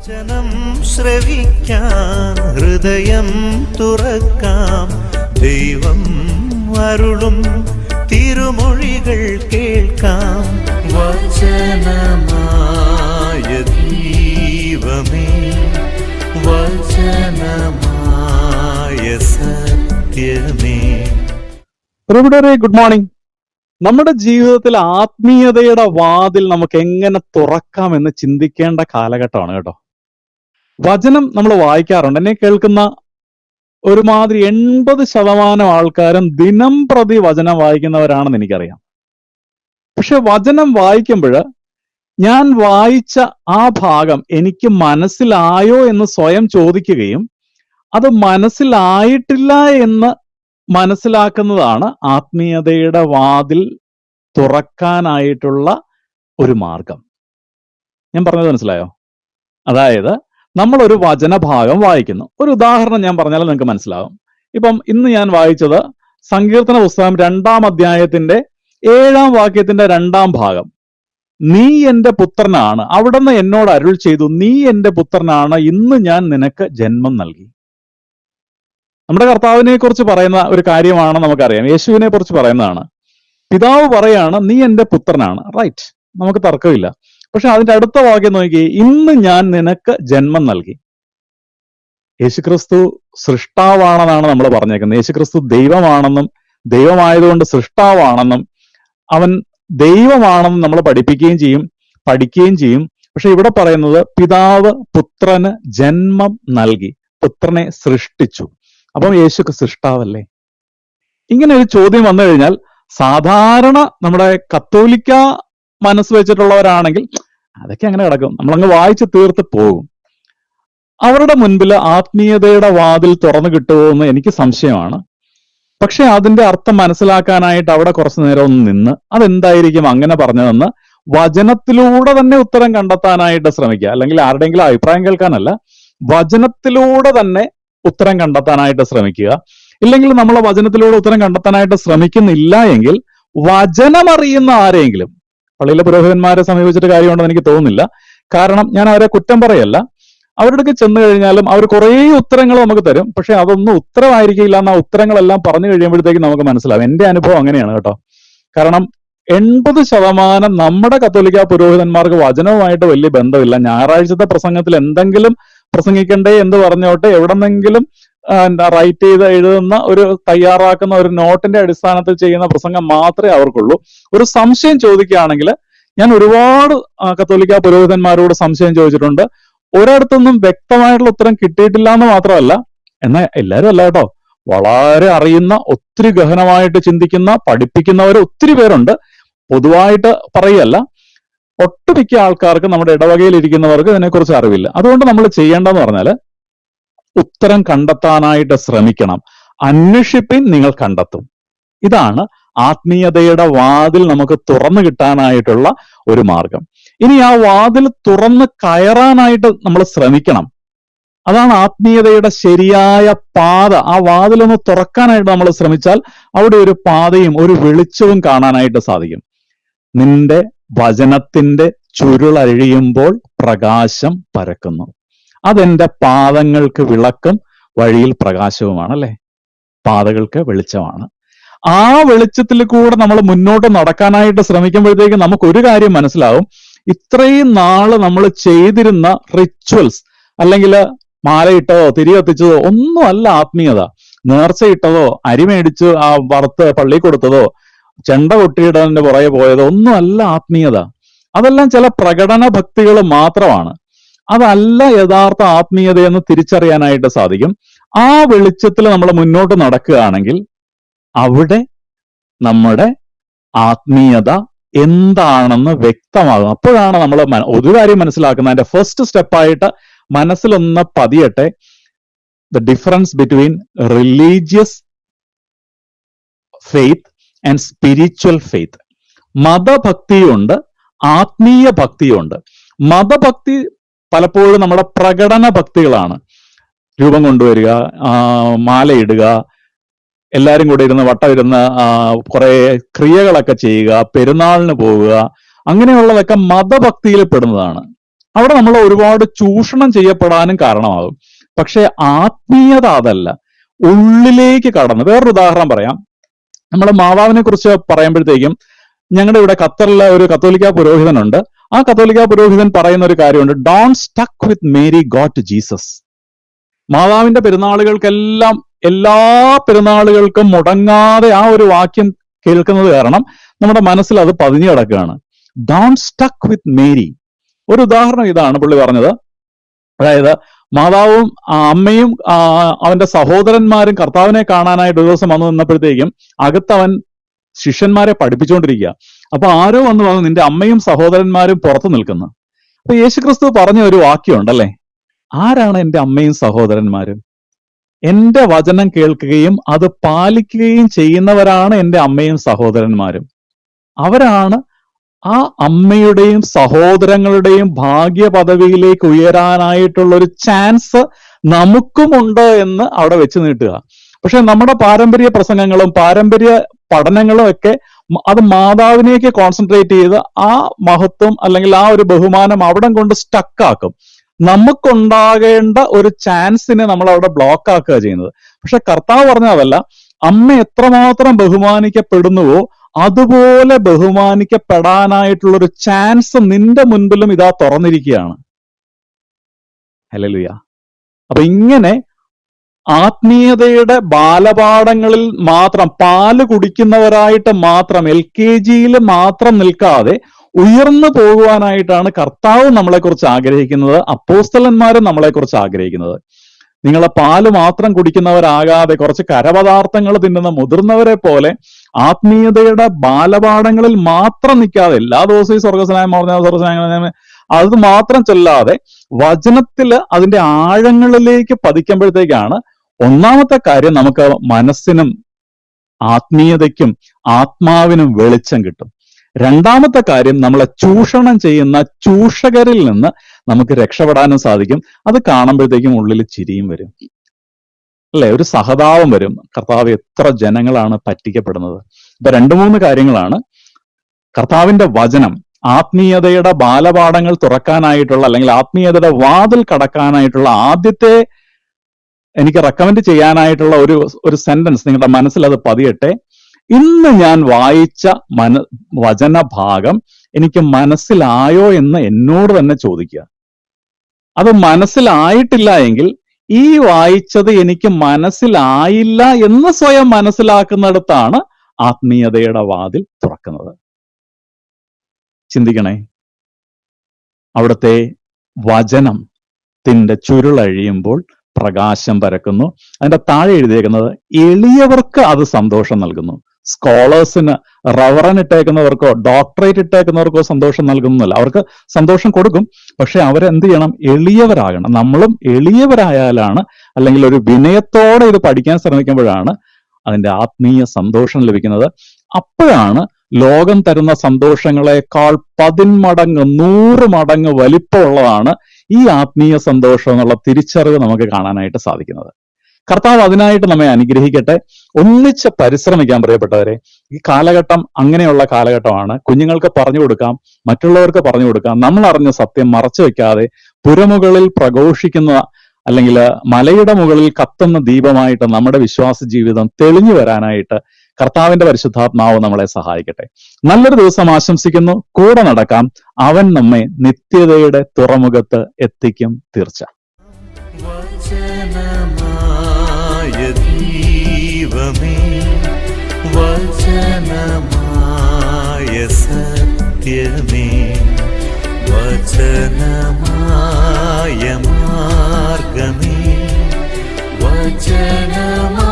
വചനം ശ്രവിക്കാൻ ഹൃദയം തുറക്കാം. ദൈവം അരുളും തിരുമൊഴികൾ കേൾക്കാം. വചനമായ ദൈവമേ വചനമായ സത്യമേ. പ്രിയപ്പെട്ടവരെ ഗുഡ് മോർണിംഗ്. നമ്മുടെ ജീവിതത്തിൽ ആത്മീയതയുടെ വാതിൽ നമുക്ക് എങ്ങനെ തുറക്കാം എന്ന് ചിന്തിക്കേണ്ട കാലഘട്ടമാണ് കേട്ടോ. വചനം നമ്മൾ വായിക്കാറുണ്ട്. എന്നെ കേൾക്കുന്ന ഒരുമാതിരി എൺപത് ശതമാനം ആൾക്കാരും ദിനം പ്രതി വചനം വായിക്കുന്നവരാണെന്ന് എനിക്കറിയാം. പക്ഷെ വചനം വായിക്കുമ്പോൾ ഞാൻ വായിച്ച ആ ഭാഗം എനിക്ക് മനസ്സിലായോ എന്ന് സ്വയം ചോദിക്കുകയും അത് മനസ്സിലായിട്ടില്ല എന്ന് മനസ്സിലാക്കുന്നതാണ് ആത്മീയതയുടെ വാതിൽ തുറക്കാനായിട്ടുള്ള ഒരു മാർഗം. ഞാൻ പറഞ്ഞത് മനസ്സിലായോ? അതായത് നമ്മൾ ഒരു വചനഭാഗം വായിക്കുന്നു. ഒരു ഉദാഹരണം ഞാൻ പറഞ്ഞാൽ നിങ്ങൾക്ക് മനസ്സിലാവും. ഇപ്പം ഇന്ന് ഞാൻ വായിച്ചത് സങ്കീർത്തന പുസ്തകം രണ്ടാം അധ്യായത്തിന്റെ ഏഴാം വാക്യത്തിന്റെ രണ്ടാം ഭാഗം. നീ എന്റെ പുത്രനാണ്. അവിടുന്ന് എന്നോട് അരുൾ ചെയ്തു. നീ എന്റെ പുത്രനാണ്. ഇന്ന് ഞാൻ നിനക്ക് ജന്മം നൽകി. നമ്മുടെ കർത്താവിനെ കുറിച്ച് പറയുന്ന ഒരു കാര്യമാണ് നമുക്കറിയാം. യേശുവിനെ കുറിച്ച് പറയുന്നതാണ്. പിതാവ് പറയാണ് നീ എന്റെ പുത്രനാണ്. റൈറ്റ്. നമുക്ക് തർക്കമില്ല. പക്ഷെ അതിന്റെ അടുത്ത വാക്യം നോക്കി ഇന്ന് ഞാൻ നിനക്ക് ജന്മം നൽകി. യേശുക്രിസ്തു സൃഷ്ടാവാണെന്നാണ് നമ്മൾ പറഞ്ഞേക്കുന്നത്. യേശുക്രിസ്തു ദൈവമാണെന്നും ദൈവമായതുകൊണ്ട് സൃഷ്ടാവാണെന്നും അവൻ ദൈവമാണെന്ന് നമ്മൾ പഠിപ്പിക്കുകയും ചെയ്യും പഠിക്കുകയും ചെയ്യും. പക്ഷെ ഇവിടെ പറയുന്നത് പിതാവ് പുത്രന് ജന്മം നൽകി പുത്രനെ സൃഷ്ടിച്ചു. അപ്പം യേശുക്ക് സൃഷ്ടാവല്ലേ? ഇങ്ങനെ ഒരു ചോദ്യം വന്നു കഴിഞ്ഞാൽ സാധാരണ നമ്മുടെ കത്തോലിക്ക മനസ്സ് വെച്ചിട്ടുള്ളവരാണെങ്കിൽ അതൊക്കെ അങ്ങനെ കിടക്കും. നമ്മളങ്ങ് വായിച്ച് തീർത്ത് പോകും. അവരുടെ മുൻപിൽ ആത്മീയതയുടെ വാതിൽ തുറന്നു കിട്ടുമോ എന്ന് എനിക്ക് സംശയമാണ്. പക്ഷെ അതിന്റെ അർത്ഥം മനസ്സിലാക്കാനായിട്ട് അവിടെ കുറച്ചു നേരം ഒന്ന് നിന്ന് അതെന്തായിരിക്കും അങ്ങനെ പറഞ്ഞതെന്ന് വചനത്തിലൂടെ തന്നെ ഉത്തരം കണ്ടെത്താനായിട്ട് ശ്രമിക്കുക. അല്ലെങ്കിൽ ആരുടെയെങ്കിലും അഭിപ്രായം കേൾക്കാനല്ല വചനത്തിലൂടെ തന്നെ ഉത്തരം കണ്ടെത്താനായിട്ട് ശ്രമിക്കുക. ഇല്ലെങ്കിൽ നമ്മൾ വചനത്തിലൂടെ ഉത്തരം കണ്ടെത്താനായിട്ട് ശ്രമിക്കുന്നില്ല എങ്കിൽ വചനമറിയുന്ന ആരെങ്കിലും പള്ളിയിലെ പുരോഹിതന്മാരെ സമീപിച്ചിട്ട് കാര്യമുണ്ടെന്ന് എനിക്ക് തോന്നുന്നില്ല. കാരണം ഞാൻ അവരെ കുറ്റം പറയല്ല. അവരുടെ ചെന്ന് കഴിഞ്ഞാലും അവർ കുറേ ഉത്തരങ്ങൾ നമുക്ക് തരും. പക്ഷെ അതൊന്നും ഉത്തരമായിരിക്കില്ല എന്ന ഉത്തരങ്ങളെല്ലാം പറഞ്ഞു കഴിയുമ്പോഴത്തേക്ക് നമുക്ക് മനസ്സിലാവും. എന്റെ അനുഭവം അങ്ങനെയാണ് കേട്ടോ. കാരണം എൺപത് ശതമാനം നമ്മുടെ കത്തോലിക്ക പുരോഹിതന്മാർക്ക് വചനവുമായിട്ട് വലിയ ബന്ധമില്ല. ഞായറാഴ്ചത്തെ പ്രസംഗത്തിൽ എന്തെങ്കിലും പ്രസംഗിക്കണ്ടേ എന്ന് പറഞ്ഞോട്ടെ എവിടെന്നെങ്കിലും എന്താ റൈറ്റ് ചെയ്ത് എഴുതുന്ന ഒരു തയ്യാറാക്കുന്ന ഒരു നോട്ടിന്റെ അടിസ്ഥാനത്തിൽ ചെയ്യുന്ന പ്രസംഗം മാത്രമേ അവർക്കുള്ളൂ. ഒരു സംശയം ചോദിക്കുകയാണെങ്കിൽ ഞാൻ ഒരുപാട് കത്തോലിക്ക പുരോഹിതന്മാരോട് സംശയം ചോദിച്ചിട്ടുണ്ട്. ഒരിടത്തൊന്നും വ്യക്തമായിട്ടുള്ള ഉത്തരം കിട്ടിയിട്ടില്ല എന്ന് മാത്രമല്ല എന്നാൽ എല്ലാവരും അല്ല കേട്ടോ. വളരെ അറിയുന്ന ഒത്തിരി ഗഹനമായിട്ട് ചിന്തിക്കുന്ന പഠിപ്പിക്കുന്നവർ ഒത്തിരി പേരുണ്ട്. പൊതുവായിട്ട് പറയല്ല ഒട്ടുമിക്ക ആൾക്കാർക്ക് നമ്മുടെ ഇടവകയിൽ ഇരിക്കുന്നവർക്ക് ഇതിനെക്കുറിച്ച് അറിവില്ല. അതുകൊണ്ട് നമ്മൾ ചെയ്യേണ്ടതെന്ന് പറഞ്ഞാൽ ഉത്തരം കണ്ടെത്താനായിട്ട് ശ്രമിക്കണം. അന്വേഷിപ്പിൻ നിങ്ങൾ കണ്ടെത്തും. ഇതാണ് ആത്മീയതയുടെ വാതിൽ നമുക്ക് തുറന്നു കിട്ടാനായിട്ടുള്ള ഒരു മാർഗം. ഇനി ആ വാതിൽ തുറന്ന് കയറാനായിട്ട് നമ്മൾ ശ്രമിക്കണം. അതാണ് ആത്മീയതയുടെ ശരിയായ പാത. ആ വാതിലൊന്ന് തുറക്കാനായിട്ട് നമ്മൾ ശ്രമിച്ചാൽ അവിടെ ഒരു പാതയും ഒരു വെളിച്ചവും കാണാനായിട്ട് സാധിക്കും. നിന്റെ വചനത്തിന്റെ ചുരുളഴിയുമ്പോൾ പ്രകാശം പരക്കുന്നു. അതെന്റെ പാദങ്ങൾക്ക് വിളക്കും വഴിയിൽ പ്രകാശവുമാണ് അല്ലെ? പാതകൾക്ക് വെളിച്ചമാണ്. ആ വെളിച്ചത്തിൽ കൂടെ നമ്മൾ മുന്നോട്ട് നടക്കാനായിട്ട് ശ്രമിക്കുമ്പോഴത്തേക്ക് നമുക്ക് ഒരു കാര്യം മനസ്സിലാവും. ഇത്രയും നാൾ നമ്മൾ ചെയ്തിരുന്ന റിച്വൽസ് അല്ലെങ്കിൽ മാലയിട്ടതോ തിരി കത്തിച്ചതോ ഒന്നുമല്ല ആത്മീയത. നേർച്ചയിട്ടതോ അരി മേടിച്ച് ആ വറുത്ത് പള്ളി കൊടുത്തതോ ചെണ്ട കൊട്ടിയിടതിന്റെ പുറകെ പോയതോ ഒന്നും അല്ല ആത്മീയത. അതെല്ലാം ചില പ്രകടന ഭക്തികൾ മാത്രമാണ്. അതല്ല യഥാർത്ഥ ആത്മീയതയെന്ന് തിരിച്ചറിയാനായിട്ട് സാധിക്കും. ആ വെളിച്ചത്തിൽ നമ്മൾ മുന്നോട്ട് നടക്കുകയാണെങ്കിൽ അവിടെ നമ്മുടെ ആത്മീയത എന്താണെന്ന് വ്യക്തമാകും. അപ്പോഴാണ് നമ്മൾ ഒരു കാര്യം മനസ്സിലാക്കുന്നത്. അതിന്റെ ഫസ്റ്റ് സ്റ്റെപ്പായിട്ട് മനസ്സിലൊന്ന് പതിയട്ടെ. The difference between religious faith and spiritual faith മതഭക്തിയുണ്ട് ആത്മീയ ഭക്തിയുണ്ട്. മതഭക്തി പലപ്പോഴും നമ്മുടെ പ്രകടന ഭക്തികളാണ്. രൂപം കൊണ്ടുവരിക മാലയിടുക എല്ലാരും കൂടെ ഇരുന്ന് വട്ടം ഇരുന്ന് ആ, കുറെ ക്രിയകളൊക്കെ ചെയ്യുക പെരുന്നാളിന് പോവുക അങ്ങനെയുള്ളതൊക്കെ മതഭക്തിയിൽ പെടുന്നതാണ്. അവിടെ നമ്മൾ ഒരുപാട് ചൂഷണം ചെയ്യപ്പെടാനും കാരണമാകും. പക്ഷെ ആത്മീയത അതല്ല. ഉള്ളിലേക്ക് കടന്ന് വേറൊരു ഉദാഹരണം പറയാം. നമ്മുടെ മാതാവിനെ കുറിച്ച് പറയുമ്പോഴത്തേക്കും ഞങ്ങളുടെ ഇവിടെ ഖത്തറിലെ ഒരു കത്തോലിക്ക പുരോഹിതനുണ്ട്. ആ കത്തോലിക്ക പുരോഹിതൻ പറയുന്ന ഒരു കാര്യമുണ്ട്. Don't stuck with Mary god to Jesus മാതാവിന്റെ പെരുന്നാളുകൾക്കെല്ലാം എല്ലാ പെരുന്നാളുകൾക്കും മുടങ്ങാതെ ആ ഒരു വാക്യം കേൾക്കുന്നത് കാരണം നമ്മുടെ മനസ്സിൽ അത് പതിഞ്ഞു കിടക്കുകയാണ്. ഡോൺ സ്റ്റക്ക് വിത്ത് മേരി ഒരു ഉദാഹരണം ഇതാണ് പുള്ളി പറഞ്ഞത്. അതായത് മാതാവും അമ്മയും അവന്റെ സഹോദരന്മാരും കർത്താവിനെ കാണാനായിട്ട് ഒരു ദിവസം വന്നു നിന്നപ്പോഴത്തേക്കും അകത്തവൻ ശിഷ്യന്മാരെ പഠിപ്പിച്ചുകൊണ്ടിരിക്കുക. അപ്പൊ ആരോ വന്ന് പറഞ്ഞു നിന്റെ അമ്മയും സഹോദരന്മാരും പുറത്തു നിൽക്കുന്നു. അപ്പൊ യേശുക്രിസ്തു പറഞ്ഞ ഒരു വാക്യമുണ്ടല്ലേ? ആരാണ് എന്റെ അമ്മയും സഹോദരന്മാരും? എന്റെ വചനം കേൾക്കുകയും അത് പാലിക്കുകയും ചെയ്യുന്നവരാണ് എന്റെ അമ്മയും സഹോദരന്മാരും. അവരാണ് ആ അമ്മയുടെയും സഹോദരങ്ങളുടെയും ഭാഗ്യ പദവിയിലേക്ക് ഉയരാനായിട്ടുള്ള ഒരു ചാൻസ് നമുക്കുമുണ്ട് എന്ന് അവിടെ വെച്ച് നീട്ടുക. പക്ഷെ നമ്മുടെ പാരമ്പര്യ പ്രസംഗങ്ങളും പാരമ്പര്യ പഠനങ്ങളും ഒക്കെ അത് മാതാവിനേക്ക് കോൺസെൻട്രേറ്റ് ചെയ്ത് ആ മഹത്വം അല്ലെങ്കിൽ ആ ഒരു ബഹുമാനം അവിടെ കൊണ്ട് സ്റ്റക്കാക്കും നമുക്കുണ്ടാകേണ്ട ഒരു ചാൻസിനെ നമ്മൾ അവിടെ ബ്ലോക്ക് ആക്കുക ചെയ്യുന്നത്. പക്ഷെ കർത്താവ് പറഞ്ഞതല്ല അമ്മ എത്രമാത്രം ബഹുമാനിക്കപ്പെടുന്നുവോ അതുപോലെ ബഹുമാനിക്കപ്പെടാനായിട്ടുള്ള ഒരു ചാൻസ് നിന്റെ മുൻപിലും ഇതാ തുറന്നിരിക്കുകയാണ്. ഹല്ലേലൂയ. അപ്പൊ ഇങ്ങനെ ആത്മീയതയുടെ ബാലപാഠങ്ങളിൽ മാത്രം പാൽ കുടിക്കുന്നവരായിട്ട് മാത്രം എൽ കെ ജിയിൽ മാത്രം നിൽക്കാതെ ഉയർന്നു പോകുവാനായിട്ടാണ് കർത്താവ് നമ്മളെക്കുറിച്ച് ആഗ്രഹിക്കുന്നത് അപ്പോസ്തലന്മാരും നമ്മളെക്കുറിച്ച് ആഗ്രഹിക്കുന്നത്. നിങ്ങളെ പാൽ മാത്രം കുടിക്കുന്നവരാകാതെ കുറച്ച് കരപദാർത്ഥങ്ങൾ തിന്നുന്ന മുതിർന്നവരെ പോലെ ആത്മീയതയുടെ ബാലപാഠങ്ങളിൽ മാത്രം നിൽക്കാതെ എല്ലാ ദിവസവും ഈ സ്വർഗസ്നായം പറഞ്ഞ സ്വർഗസ്നായ അത് മാത്രം ചൊല്ലാതെ വചനത്തിൽ അതിന്റെ ആഴങ്ങളിലേക്ക് പതിക്കുമ്പോഴത്തേക്കാണ് ഒന്നാമത്തെ കാര്യം നമുക്ക് മനസ്സിനും ആത്മീയതയ്ക്കും ആത്മാവിനും വെളിച്ചം കിട്ടും. രണ്ടാമത്തെ കാര്യം നമ്മളെ ചൂഷണം ചെയ്യുന്ന ചൂഷകരിൽ നിന്ന് നമുക്ക് രക്ഷപ്പെടാനും സാധിക്കും. അത് കാണുമ്പോഴത്തേക്കും ഉള്ളിൽ ചിരിയും വരും. അല്ലെ? ഒരു സഹതാപം വരും. കർത്താവ് എത്ര ജനങ്ങളാണ് പറ്റിക്കപ്പെടുന്നത്. ഇപ്പൊ രണ്ടു മൂന്ന് കാര്യങ്ങളാണ്. കർത്താവിന്റെ വചനം ആത്മീയതയുടെ ബാലപാഠങ്ങൾ തുറക്കാനായിട്ടുള്ള അല്ലെങ്കിൽ ആത്മീയതയുടെ വാതിൽ കടക്കാനായിട്ടുള്ള ആദ്യത്തെ എനിക്ക് റെക്കമെൻഡ് ചെയ്യാനായിട്ടുള്ള ഒരു ഒരു സെന്റൻസ് നിങ്ങളുടെ മനസ്സിൽ അത് പതിയട്ടെ. ഇന്ന് ഞാൻ വായിച്ച മന വചന ഭാഗം എനിക്ക് മനസ്സിലായോ എന്ന് എന്നോട് തന്നെ ചോദിക്കുക. അത് മനസ്സിലായിട്ടില്ല എങ്കിൽ ഈ വായിച്ചത് എനിക്ക് മനസ്സിലായില്ല എന്ന് സ്വയം മനസ്സിലാക്കുന്നിടത്താണ് ആത്മീയതയുടെ വാതിൽ തുറക്കുന്നത്. ചിന്തിക്കണേ. അവിടുത്തെ വചനത്തിന്റെ ചുരുളഴിയുമ്പോൾ പ്രകാശം പരക്കുന്നു. അതിന്റെ താഴെ എഴുതിയേക്കുന്നത് എളിയവർക്ക് അത് സന്തോഷം നൽകുന്നു സ്കോളേഴ്സിന് റവറൻ ഇട്ടേക്കുന്നവർക്കോ ഡോക്ടറേറ്റ് ഇട്ടേക്കുന്നവർക്കോ സന്തോഷം നൽകുന്നില്ല അവർക്ക് സന്തോഷം കൊടുക്കും. പക്ഷെ അവരെന്ത് ചെയ്യണം? എളിയവരാകണം. നമ്മളും എളിയവരായാലാണ് അല്ലെങ്കിൽ ഒരു വിനയത്തോടെ ഇത് പഠിക്കാൻ ശ്രമിക്കുമ്പോഴാണ് അതിന്റെ ആത്മീയ സന്തോഷം ലഭിക്കുന്നത്. അപ്പോഴാണ് ലോകം തരുന്ന സന്തോഷങ്ങളെക്കാൾ പതിന്മടങ്ങ് നൂറ് മടങ്ങ് വലിപ്പമുള്ളതാണ് ഈ ആത്മീയ സന്തോഷം എന്നുള്ള തിരിച്ചറിവ് നമുക്ക് കാണാനായിട്ട് സാധിക്കുന്നത്. കർത്താവ് അതിനായിട്ട് നമ്മെ അനുഗ്രഹിക്കട്ടെ. ഒന്നിച്ച് പരിശ്രമിക്കാൻ പ്രിയപ്പെട്ടവരെ ഈ കാലഘട്ടം അങ്ങനെയുള്ള കാലഘട്ടമാണ്. കുഞ്ഞുങ്ങൾക്ക് പറഞ്ഞു കൊടുക്കാം മറ്റുള്ളവർക്ക് പറഞ്ഞു കൊടുക്കാം. നമ്മൾ അറിഞ്ഞ സത്യം മറച്ചു വെക്കാതെ പുരമുകളിൽ പ്രഘോഷിക്കുന്ന അല്ലെങ്കിൽ മലയുടെ മുകളിൽ കത്തുന്ന ദീപമായിട്ട് നമ്മുടെ വിശ്വാസ ജീവിതം തെളിഞ്ഞു വരാനായിട്ട് കർത്താവിന്റെ പരിശുദ്ധാത്മാവ് നമ്മളെ സഹായിക്കട്ടെ. നല്ലൊരു ദിവസം ആശംസിക്കുന്നു. കൂടെ നടക്കാം. അവൻ നമ്മെ നിത്യതയുടെ തുറമുഖത്ത് എത്തിക്കും തീർച്ച. വചനമായ വചനമായ സത്യമേ വചനമായ മാർഗമേ വചന